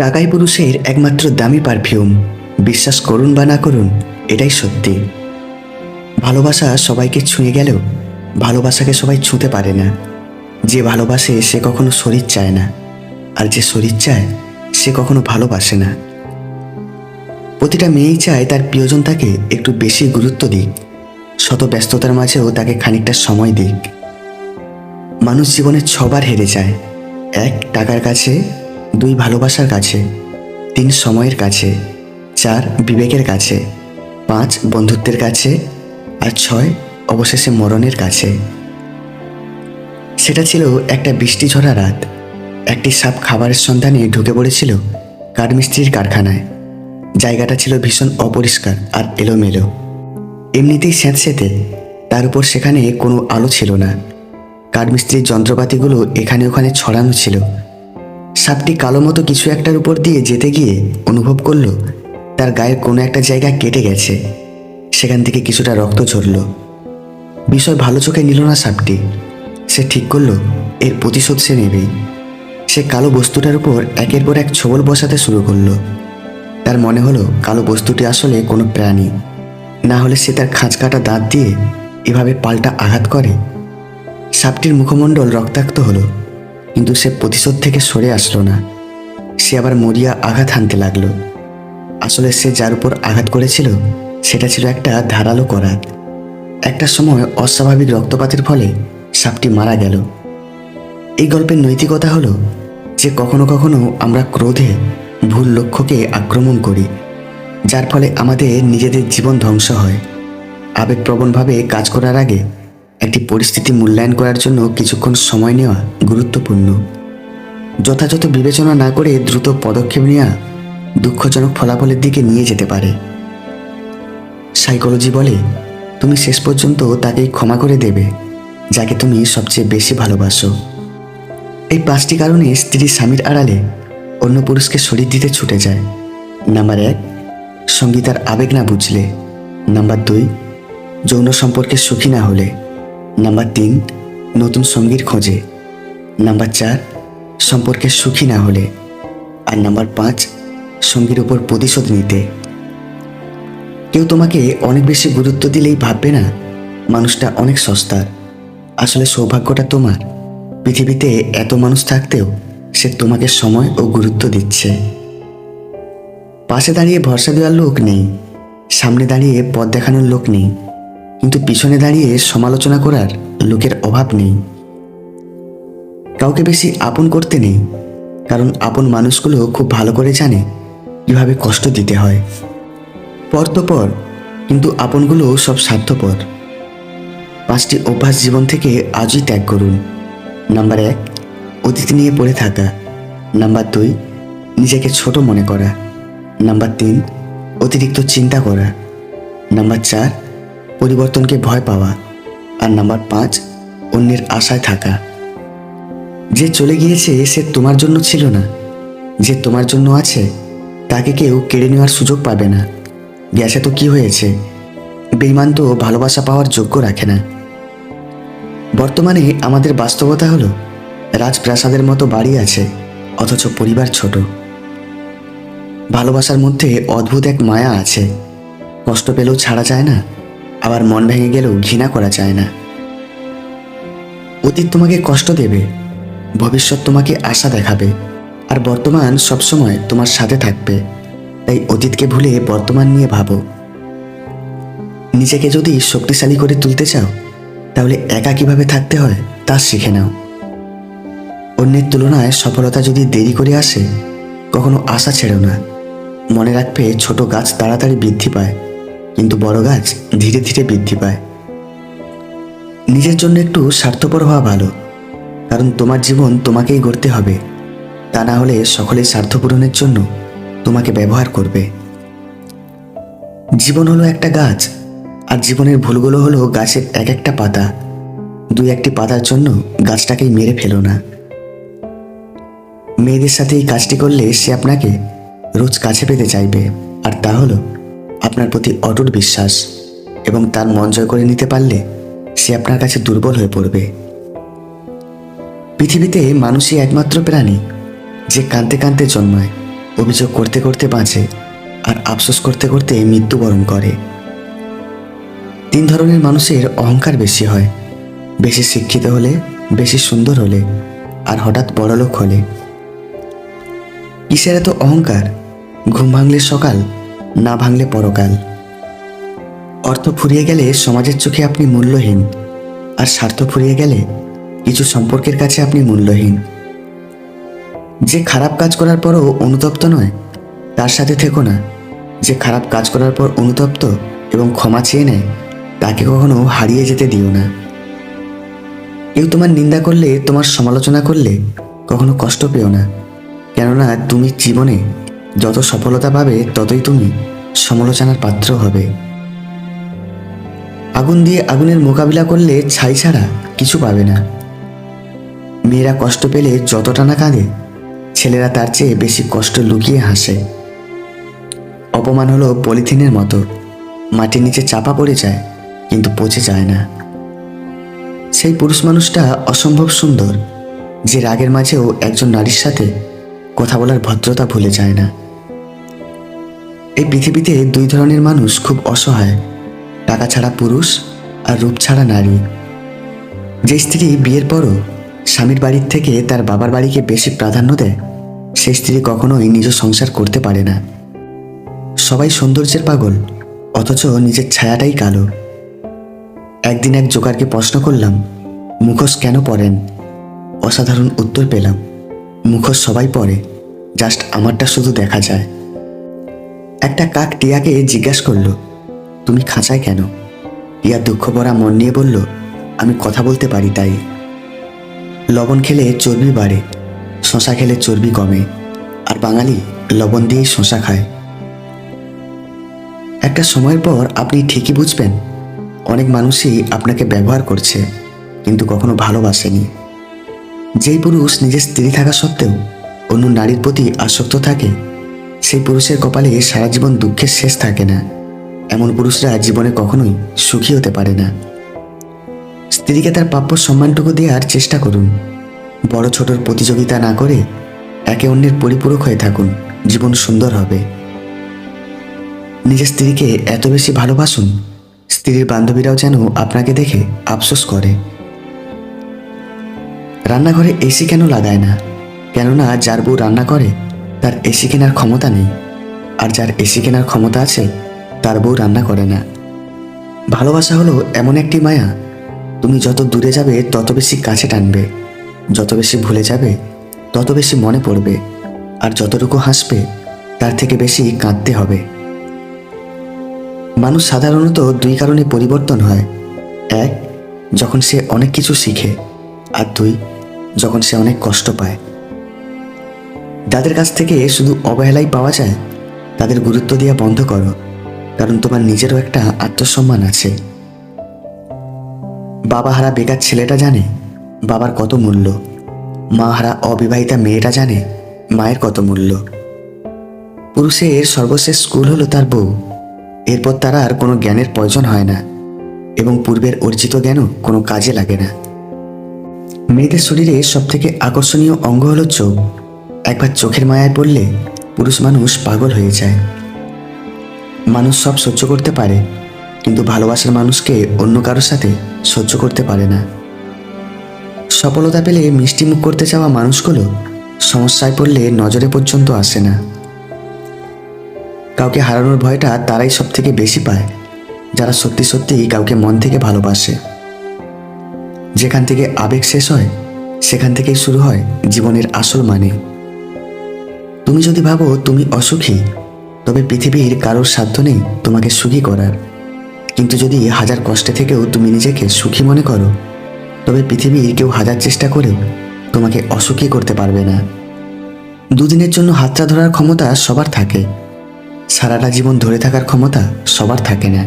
টাকাই পুরুষের একমাত্র দামি পারফিউম বিশ্বাস করুন বা না করুন, এটাই সত্যি। ভালোবাসা সবাইকে ছুঁয়ে গেলেও ভালোবাসাকে সবাই ছুঁতে পারে না। যে ভালোবাসে সে কখনো শরীর চায় না, আর যে শরীর চায় সে কখনো ভালোবাসে না। প্রতিটা মেয়েই চায় তার প্রিয়জন তাকে একটু বেশি গুরুত্ব দিক, শত ব্যস্ততার মাঝেও তাকে খানিকটা সময় দিক। মানুষ জীবনে ছবার হেরে যায়। এক টাকার কাছে দুই ভালোবাসার কাছে, তিন সময়ের কাছে, চার বিবেকের কাছে, পাঁচ বন্ধুত্বের কাছে, আর ছয় অবশেষে মরণের কাছে। সেটা ছিল একটা বৃষ্টি ঝরা রাত। একটি সাপ খাবারের সন্ধানে ঢুকে পড়েছিল কাঠমিস্ত্রির কারখানায়। জায়গাটা ছিল ভীষণ অপরিষ্কার আর এলোমেলো। এমনিতেই স্যাঁতস্যাঁতে তার উপর সেখানে কোনো আলো ছিল না। কাঠমিস্ত্রির যন্ত্রপাতিগুলো এখানে ওখানে ছড়ানো ছিল। সাপটি কালো মতো কিছু একটার উপর দিয়ে যেতে গিয়ে অনুভব করল তার গায়ের কোনো একটা জায়গা কেটে গেছে। সেখান থেকে কিছুটা রক্ত ঝরল। বিষয় ভালো চোখে নিল না সাপটি। সে ঠিক করল, এর প্রতিশোধ সে নেবেই। সে কালো বস্তুটার উপর একের পর এক ছবল বসাতে শুরু করল। তার মনে হলো কালো বস্তুটি আসলে কোনো প্রাণী। না হলে সে তার খাঁচ কাটা দাঁত দিয়ে এভাবে পাল্টা আঘাত করে। সাপটির মুখমণ্ডল রক্তাক্ত হলো। কিন্তু সে প্রতিশোধ থেকে সরে আসলো না। সে আবার মরিয়া আঘাত হানতে লাগল। আসলে সে যার উপর আঘাত করেছিল, সেটা ছিল একটা ধারালো করাত। একটা সময় অস্বাভাবিক রক্তপাতের ফলে সাপটি মারা গেল। এই গল্পের নৈতিকতা হলো যে কখনো কখনো আমরা ক্রোধে ভুল লক্ষ্যকে আক্রমণ করি, যার ফলে আমাদের নিজেদের জীবন ধ্বংস হয়। আবেগপ্রবণভাবে কাজ করার আগে একটি পরিস্থিতি মূল্যায়ন করার জন্য কিছুক্ষণ সময় নেওয়া গুরুত্বপূর্ণ। যথাযথ বিবেচনা না করে দ্রুত পদক্ষেপ নেওয়া দুঃখজনক ফলাফলের দিকে নিয়ে যেতে পারে। সাইকোলজি বলে, তুমি শেষ পর্যন্ত তাকেই ক্ষমা করে দেবে, যাকে তুমি সবচেয়ে বেশি ভালোবাসো। এই পাঁচটি কারণে স্ত্রী স্বামীর আড়ালে অন্য পুরুষকে শরীর দিতে ছুটে যায়। নাম্বার এক সঙ্গীতার আবেগ না বুঝলে। নাম্বার দুই, যৌন সম্পর্কে সুখী না হলে। নাম্বার তিন, নতুন সঙ্গীর খোঁজে। নাম্বার চার, সম্পর্কে সুখী না হলে। আর নাম্বার পাঁচ, সঙ্গীর ওপর প্রতিশোধ নিতে। কেউ তোমাকে অনেক বেশি গুরুত্ব দিলেই ভাববে না, মানুষটা অনেক সস্তার আসলে সৌভাগ্যটা তোমার। পৃথিবীতে এত মানুষ থাকতেও সে তোমাকে সময় ও গুরুত্ব দিচ্ছে। পাশে দাঁড়িয়ে ভরসা দেওয়ার লোক নেই, সামনে দাঁড়িয়ে পথ দেখানোর লোক নেই। কিন্তু পিছনে দাঁড়িয়ে সমালোচনা করার লোকের অভাব নেই। কাউকে বেশি আপন করতে নেই, কারণ আপন মানুষগুলো খুব ভালো করে জানে কীভাবে কষ্ট দিতে হয়। পর তো পর, কিন্তু আপনগুলো সব স্বার্থপর। পাঁচটি অভ্যাস জীবন থেকে আজই ত্যাগ করুন। নাম্বার এক, অতীত নিয়ে পড়ে থাকা। নাম্বার দুই, নিজেকে ছোট মনে করা। নাম্বার তিন, অতিরিক্ত চিন্তা করা। নাম্বার চার পরিবর্তনকে ভয় পাওয়া আর নাম্বার পাঁচ, অন্যের আশায় থাকা। যে চলে গিয়েছে, সে তোমার জন্য ছিল না। যে তোমার জন্য আছে, তাকে কেউ কেড়ে নেওয়ার সুযোগ পাবে না। গেছে তো কি হয়েছে? বেইমান তো ভালোবাসা পাওয়ার যোগ্য রাখে না। বর্তমানে আমাদের বাস্তবতা হলো, রাজপ্রাসাদের মতো বাড়ি আছে, অথচ পরিবার ছোট। ভালোবাসার মধ্যে অদ্ভুত এক মায়া আছে। কষ্ট পেলেও ছাড়া যায় না। আবার মন ভেঙে গেলেও ঘৃণা করা যায় না। অতীত তোমাকে কষ্ট দেবে, ভবিষ্যৎ তোমাকে আশা দেখাবে, আর বর্তমান সবসময় তোমার সাথে থাকবে। তাই অতীতকে ভুলে বর্তমান নিয়ে ভাবো। নিজেকে যদি শক্তিশালী করে তুলতে চাও, তাহলে একা কীভাবে থাকতে হয় তা শিখে নাও। অন্যের তুলনায় সফলতা যদি দেরি করে আসে, কখনো আশা ছেড়ো না। মনে রাখবে ছোট গাছ তাড়াতাড়ি বৃদ্ধি পায়। কিন্তু বড় গাছ ধীরে ধীরে বৃদ্ধি পায়। নিজের জন্য একটু স্বার্থপর হওয়া ভালো, কারণ তোমার জীবন তোমাকেই গড়তে হবে। তা না হলে সকলেই স্বার্থ পূরণের জন্য তোমাকে ব্যবহার করবে। জীবন হলো একটা গাছ, আর জীবনের ভুলগুলো হলো গাছের এক একটা পাতা। দুই একটি পাতার জন্য গাছটাকেই মেরে ফেলো না। মেয়েদের সাথে এই কাজটি করলে সে আপনাকে রোজ কাছে পেতে চাইবে, আর তা হলো আপনার প্রতি অটুট বিশ্বাস এবং তার মন জয় করে নিতে পারলে সে আপনার কাছে দুর্বল হয়ে পড়বে। পৃথিবীতে মানুষই একমাত্র প্রাণী যে কাঁদতে কাঁদতে জন্মায়, অভিযোগ করতে করতে বাঁচে আর আফসোস করতে করতে মৃত্যুবরণ করে। তিন ধরনের মানুষের অহংকার বেশি হয়। বেশি শিক্ষিত হলে, বেশি সুন্দর হলে আর হঠাৎ বড়লোক হলে। কিসের এত অহংকার? ঘুম ভাঙলে সকাল না ভাঙলে পরকাল। অর্থ ফুরিয়ে গেলে সমাজের চোখে আপনি মূল্যহীন, আর স্বার্থ ফুরিয়ে গেলে কিছু সম্পর্কের কাছে আপনি মূল্যহীন। যে খারাপ কাজ করার পরও অনুতপ্ত নয়, তার সাথে থেকো না। যে খারাপ কাজ করার পর অনুতপ্ত এবং ক্ষমা চেয়ে নেয়, তাকে কখনো হারিয়ে যেতে দিও না। কেউ তোমার নিন্দা করলে, তোমার সমালোচনা করলে কখনো কষ্ট পেও না। কেননা তুমি জীবনে যত সফলতা পাবে, ততই তুমি সমালোচনার পাত্র হবে। আগুন দিয়ে আগুনের মোকাবিলা করলে ছাই ছাড়া কিছু পাবে না। মেয়েরা কষ্ট পেলে যতটা না কাঁদে, ছেলেরা তার চেয়ে বেশি কষ্ট লুকিয়ে হাসে। অপমান হলো পলিথিনের মতো। মাটির নিচে চাপা পড়ে যায়, কিন্তু পচে যায় না। সেই পুরুষ মানুষটা অসম্ভব সুন্দর, যে রাগের মাঝেও একজন নারীর সাথে কথা বলার ভদ্রতা ভুলে যায় না। এই পৃথিবীতে দুই ধরনের মানুষ খুব অসহায়, টাকা ছাড়া পুরুষ আর রূপ ছাড়া নারী। যে স্ত্রী বিয়ের পরও স্বামীর বাড়ির থেকে তার বাবার বাড়িকে বেশি প্রাধান্য দেয়, সেই স্ত্রী কখনোই নিজ সংসার করতে পারে না। সবাই সৌন্দর্যের পাগল, অথচ নিজের ছায়াটাই কালো। একদিন এক জোকারকে প্রশ্ন করলাম, মুখোশ কেন পরেন? অসাধারণ উত্তর পেলাম, মুখোশ সবাই পরে, জাস্ট আমারটা শুধু দেখা যায়। একটা কাক টিয়াকে জিজ্ঞাসা করল, তুমি খাঁচায় কেন? টিয়া দুঃখ ভরা মন নিয়ে বলল, আমি কথা বলতে পারি তাই। লবণ খেলে চর্বি বাড়ে, শশা খেলে চর্বি কমে, আর বাঙালি লবণ দিয়েই শশা খায়। একটা সময়ের পর আপনি ঠিকই বুঝবেন, অনেক মানুষই আপনাকে ব্যবহার করছে, কিন্তু কখনো ভালোবাসেনি। যেই পুরুষ নিজের স্ত্রী থাকা সত্ত্বেও অন্য নারীর প্রতি আসক্ত থাকে সেই পুরুষের কপালে সারা জীবন দুঃখের শেষ থাকে না। এমন পুরুষরা জীবনে কখনোই সুখী হতে পারে না। স্ত্রীকে তার প্রাপ্য সম্মানটুকু দেওয়ার চেষ্টা করুন। বড় ছোটর প্রতিযোগিতা না করে একে অন্যের পরিপূরক হয়ে থাকুন। জীবন সুন্দর হবে। নিজের স্ত্রীকে এত বেশি ভালোবাসুন, স্ত্রীর বান্ধবীরাও যেন আপনাকে দেখে আফসোস করে। রান্নাঘরে এসি কেন লাগায় না? কেননা যার বউ রান্না করে তার এসি কেনার ক্ষমতা নেই। আর যার এসি কেনার ক্ষমতা আছে, তার বউ রান্না করে না। ভালোবাসা হলো এমন একটি মায়া। তুমি যত দূরে যাবে, তত বেশি কাছে টানবে। যত বেশি ভুলে যাবে, তত বেশি মনে পড়বে। আর যতটুকু হাসবে, তার থেকে বেশি কাঁদতে হবে। মানুষ সাধারণত দুই কারণে পরিবর্তন হয়। এক, যখন সে অনেক কিছু শিখে। আর দুই, যখন সে অনেক কষ্ট পায়। যাদের কাছ থেকে শুধু অবহেলাই পাওয়া যায়, তাদের গুরুত্ব দেওয়া বন্ধ করো, কারণ তোমার নিজেরও একটা আত্মসম্মান আছে। বাবা হারা বেকার ছেলেটা জানে, বাবার কত মূল্য। মা হারা অবিবাহিতা মেয়েটা জানে, মায়ের কত মূল্য। পুরুষের সর্বশেষ স্কুল হলো তার বউ। এরপর তার আর কোনো জ্ঞানের প্রয়োজন হয় না, এবং পূর্বের অর্জিত জ্ঞানও কোনো কাজে লাগে না। মেয়েদের শরীরে সবথেকে আকর্ষণীয় অঙ্গ হলো চোখ। একবার চোখের মায়ায় পড়লে পুরুষ মানুষ পাগল হয়ে যায়। মানুষ সব সহ্য করতে পারে, কিন্তু ভালোবাসার মানুষকে অন্য কারোর সাথে সহ্য করতে পারে না। সফলতা পেলে মিষ্টি মুখ করতে চাওয়া মানুষগুলো সমস্যায় পড়লে নজরে পর্যন্ত আসে না। কাউকে হারানোর ভয়টা তারাই সব থেকে বেশি পায়, যারা সত্যি সত্যি কাউকে মন থেকে ভালোবাসে। যেখান থেকে আবেগ শেষ হয়, সেখান থেকেই শুরু হয় জীবনের আসল মানে। তুমি যদি ভাবো তুমি অসুখী, তবে পৃথিবীর কারোর সাধ্য নেই তোমাকে সুখী করার। কিন্তু যদি হাজার কষ্টে থেকেও তুমি নিজেকে সুখী মনে করো, তবে পৃথিবীর কেউ হাজার চেষ্টা করেও তোমাকে অসুখী করতে পারবে না। দুদিনের জন্য হাতটা ধরার ক্ষমতা সবার থাকে। সারাটা জীবন ধরে থাকার ক্ষমতা সবার থাকে না।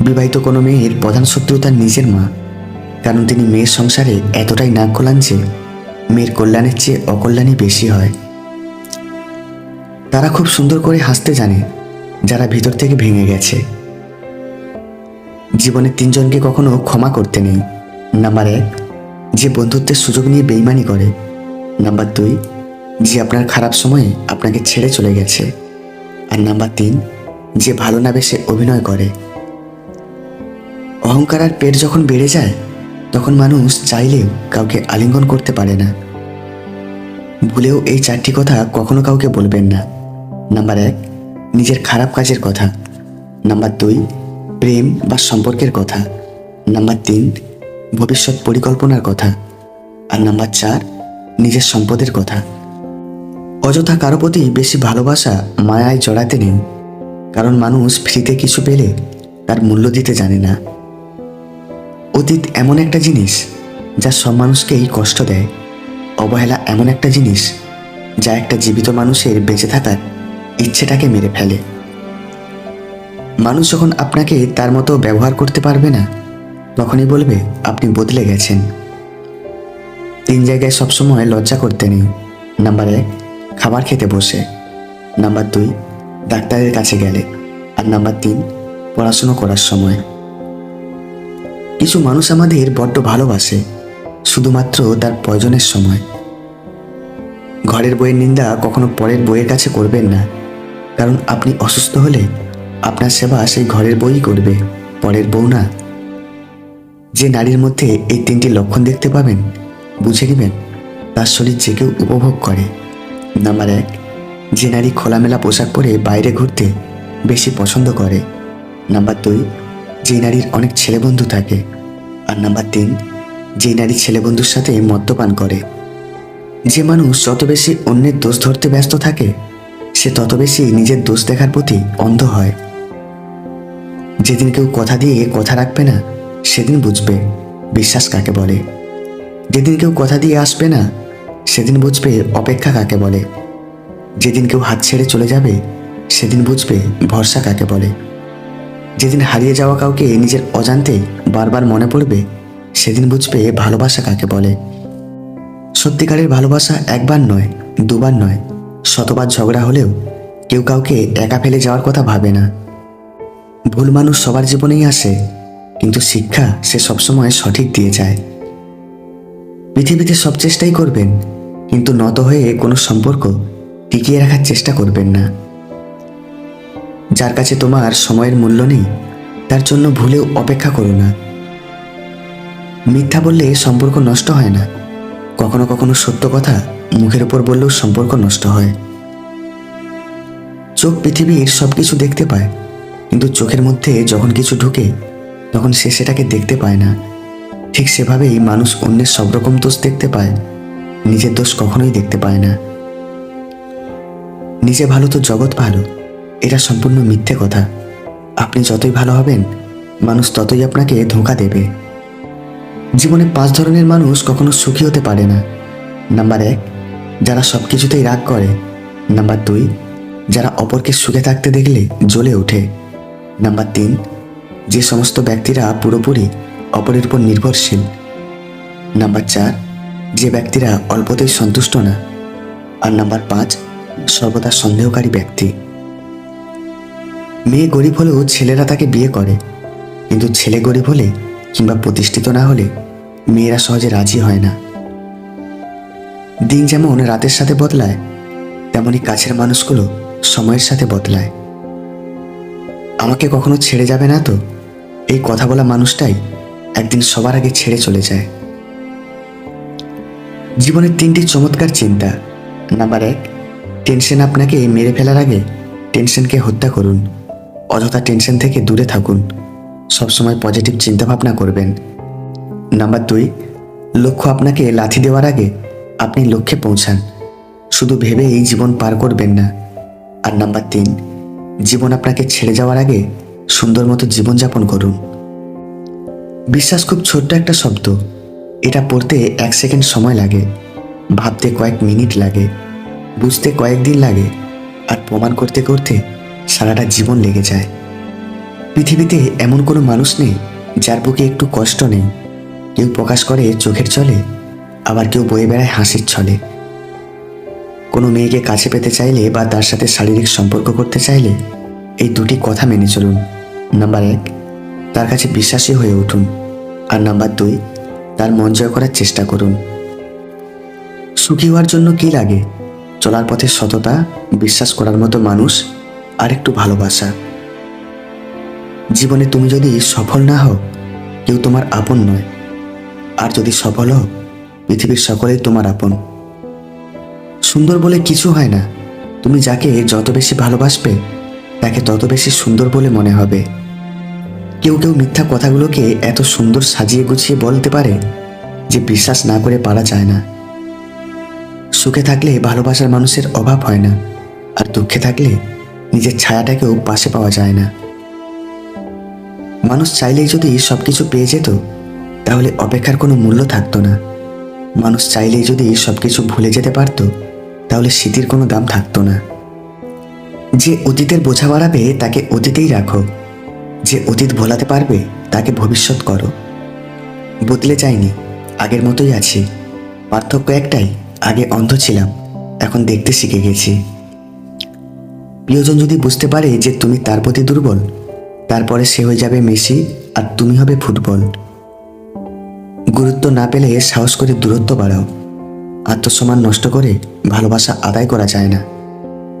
বিবাহিত কোনো মেয়ের প্রধান শত্রু তার নিজের মা, কারণ তিনি মেয়ের সংসারে এতটাই নাক খোলান যে মেয়ের কল্যাণের চেয়ে অকল্যাণই বেশি হয়। তারা খুব সুন্দর করে হাসতে জানে যারা ভিতর থেকে ভেঙে গেছে। জীবনে তিনজনকে কখনো ক্ষমা করতে নেই। নাম্বার এক, যে বন্ধুত্বের সুযোগ নিয়ে বেইমানি করে। নাম্বার দুই, যে আপনার খারাপ সময়ে আপনাকে ছেড়ে চলে গেছে। আর নাম্বার তিন, যে ভালো না বেশে অভিনয় করে। অহংকার আর পেট যখন বেড়ে যায়, তখন মানুষ চাইলেও কাউকে আলিঙ্গন করতে পারে না। ভুলেও এই চারটি কথা কখনো কাউকে বলবেন না। নাম্বার এক, নিজের খারাপ কাজের কথা। নাম্বার দুই, প্রেম বা সম্পর্কের কথা। নাম্বার তিন, ভবিষ্যৎ পরিকল্পনার কথা। আর নাম্বার চার, নিজের সম্পদের কথা। অযথা কারও প্রতি বেশি ভালোবাসা মায়ায় জড়াতে নেই। কারণ মানুষ ফ্রিতে কিছু পেলে তার মূল্য দিতে জানে না। অতীত এমন একটা জিনিস যা সব মানুষকেই কষ্ট দেয়। অবহেলা এমন একটা জিনিস যা একটা জীবিত মানুষের বেঁচে থাকার ইচ্ছেটাকে মেরে ফেলে। মানুষ যখন আপনাকে তার মতো ব্যবহার করতে পারবে না, তখনই বলবে, আপনি বদলে গেছেন। তিন জায়গায় সবসময় লজ্জা করতে নেই। নাম্বার এক, খাবার খেতে বসে। নাম্বার দুই, ডাক্তারের কাছে গেলে। আর নাম্বার তিন, পড়াশুনো করার সময়। কিছু মানুষ আমাদের বড্ড ভালোবাসে, শুধুমাত্র তার প্রয়োজনের সময়। ঘরের বইয়ের নিন্দা কখনো পরের বইয়ের কাছে করবেন না। কারণ আপনি অসুস্থ হলে আপনার সেবা সেই ঘরের বই করবে, পরের বউ না। যে নারীর মধ্যে এই তিনটি লক্ষণ দেখতে পাবেন, বুঝে নেবেন তার শরীর যে কেউ উপভোগ করে। নাম্বার এক, যে নারী খোলামেলা পোশাক পরে বাইরে ঘুরতে বেশি পছন্দ করে। নাম্বার দুই, যে নারীর অনেক ছেলে বন্ধু থাকে। আর নাম্বার তিন, যে নারী ছেলে বন্ধুর সাথে মদ্যপান করে। যে মানুষ যত বেশি অন্যের দোষ ধরতে ব্যস্ত থাকে সে তত বেশি নিজের দোষ দেখার প্রতি অন্ধ হয়। যেদিন কেউ কথা দিয়ে কথা রাখবে না, সেদিন বুঝবে বিশ্বাস কাকে বলে। যেদিন কেউ কথা দিয়ে আসবে না, সেদিন বুঝবে অপেক্ষা কাকে বলে। যেদিন কেউ হাত ছেড়ে চলে যাবে, সেদিন বুঝবে ভরসা কাকে বলে। যেদিন হারিয়ে যাওয়া কাউকে নিজের অজান্তে বারবার মনে পড়বে, সেদিন বুঝবে ভালোবাসা কাকে বলে। সত্যিকারের ভালোবাসা একবার নয়, দুবার নয় শতবার ঝগড়া হলেও কেউ কাউকে একা ফেলে যাওয়ার কথা ভাবে না। ভুল মানুষ সবার জীবনেই আসে, কিন্তু শিক্ষা সে সবসময় সঠিক দিয়ে যায়। পৃথিবীতে সব চেষ্টাই করবেন, কিন্তু নত হয়ে কোনো সম্পর্ক টিকিয়ে রাখার চেষ্টা করবেন না। যার কাছে তোমার সময়ের মূল্য নেই, তার জন্য ভুলেও অপেক্ষা করো না। মিথ্যা বললে সম্পর্ক নষ্ট হয় না। কখনো কখনো সত্য কথা মুখের উপর বললেও সম্পর্ক নষ্ট হয়। চোখ পৃথিবীর সব কিছু দেখতে পায়, কিন্তু চোখের মধ্যে যখন কিছু ঢুকে, তখন সে সেটাকে দেখতে পায় না। ঠিক সেভাবেই মানুষ অন্যের সব রকম দোষ দেখতে পায়, নিজের দোষ কখনোই দেখতে পায় না। নিজে ভালো তো জগৎ ভালো, এটা সম্পূর্ণ মিথ্যে কথা। আপনি যতই ভালো হবেন, মানুষ ততই আপনাকে ধোঁকা দেবে। জীবনে পাঁচ ধরনের মানুষ কখনো সুখী হতে পারে না। নাম্বার এক, যারা সব কিছুতেই রাগ করে। নাম্বার দুই, যারা অপরকে সুখে থাকতে দেখলে জ্বলে ওঠে। নাম্বার তিন, যে সমস্ত ব্যক্তিরা পুরোপুরি অপরের উপর নির্ভরশীল। নাম্বার চার, যে ব্যক্তিরা অল্পতেই সন্তুষ্ট না। আর নাম্বার পাঁচ, সর্বদা সন্দেহকারী ব্যক্তি। মেয়ে গরিব হলেও ছেলেরা তাকে বিয়ে করে। কিন্তু ছেলে গরিব হলে কিংবা প্রতিষ্ঠিত না হলে মেয়েরা সহজে রাজি হয় না। দিন যেমন রাতের সাথে বদলায়, তেমনি কাছের মানুষগুলো সময়ের সাথে বদলায়। আমাকে কখনো ছেড়ে যাবে না তো? এই কথা বলা মানুষটাই একদিন সবার আগে ছেড়ে চলে যায়। জীবনের তিনটি চমৎকার চিন্তা। নাম্বার এক, টেনশন আপনাকে মেরে ফেলার আগে টেনশনকে হত্যা করুন। অযথা টেনশন থেকে দূরে থাকুন। সবসময় পজিটিভ চিন্তাভাবনা করবেন। নাম্বার দুই, লক্ষ্য আপনাকে লাথি দেওয়ার আগে আপনি লক্ষ্যে পৌঁছান। শুধু ভেবে এই জীবন পার করবেন না। আর নাম্বার তিন, জীবন আপনাকে ছেড়ে যাওয়ার আগে সুন্দর মতো জীবনযাপন করুন। বিশ্বাস খুব ছোট্ট একটা শব্দ। এটা পড়তে এক সেকেন্ড সময় লাগে, ভাবতে কয়েক মিনিট লাগে, বুঝতে কয়েকদিন লাগে, আর প্রমাণ করতে করতে সারাটা জীবন লেগে যায়। পৃথিবীতে এমন কোনো মানুষ নেই যার বুকে একটু কষ্ট নেই। কেউ প্রকাশ করে চোখের চলে আবার কেউ বয়ে বেড়ায় হাসির ছলে। কোনো মেয়েকে কাছে পেতে চাইলে বা তার সাথে শারীরিক সম্পর্ক করতে চাইলে এই দুটি কথা মেনে চলুন। নাম্বার এক, তার কাছে বিশ্বাসী হয়ে উঠুন। আর নাম্বার দুই, তার মন জয় করার চেষ্টা করুন। সুখী হওয়ার জন্য কি লাগে? চলার পথে সততা, বিশ্বাস করার মতো মানুষ আর একটু ভালোবাসা। জীবনে তুমি যদি সফল না হও, কেউ তোমার আপন নয়। আর যদি সফল হও, পৃথিবীর সকলেই তোমার আপন। সুন্দর বলে কিছু হয় না। তুমি যাকে যত বেশি ভালোবাসবে, তাকে তত বেশি সুন্দর বলে মনে হবে। কেউ কেউ মিথ্যা কথাগুলোকে এত সুন্দর সাজিয়ে গুছিয়ে বলতে পারে যে বিশ্বাস না করে পারা যায় না। সুখে থাকলে ভালোবাসার মানুষের অভাব হয় না, আর দুঃখে থাকলে নিজের ছায়াটাকেও পাশে পাওয়া যায় না। মানুষ চাইলেই যদি সব কিছু পেয়ে যেত, তাহলে অপেক্ষার কোনো মূল্য থাকতো না। মানুষ চাইলেই যদি সব কিছু ভুলে যেতে পারতো, তাহলে স্মৃতির কোনো দাম থাকতো না। যে অতীতের বোঝা বাড়াবে, তাকে অতীতেই রাখো। যে অতীত ভোলাতে পারবে, তাকে ভবিষ্যৎ করো। বদলে যায়নি আগের মতোই আছি। পার্থক্য একটাই, আগে অন্ধ ছিলাম, এখন দেখতে শিখে গেছি। প্রিয়জন যদি বুঝতে পারে যে তুমি তার প্রতি দুর্বল তারপরে সে হয়ে যাবে মেসি আর তুমি হবে ফুটবল। গুরুত্ব না পেলে সাহস করে দূরত্ব বাড়াও। আত্মসম্মান নষ্ট করে ভালোবাসা আদায় করা যায় না।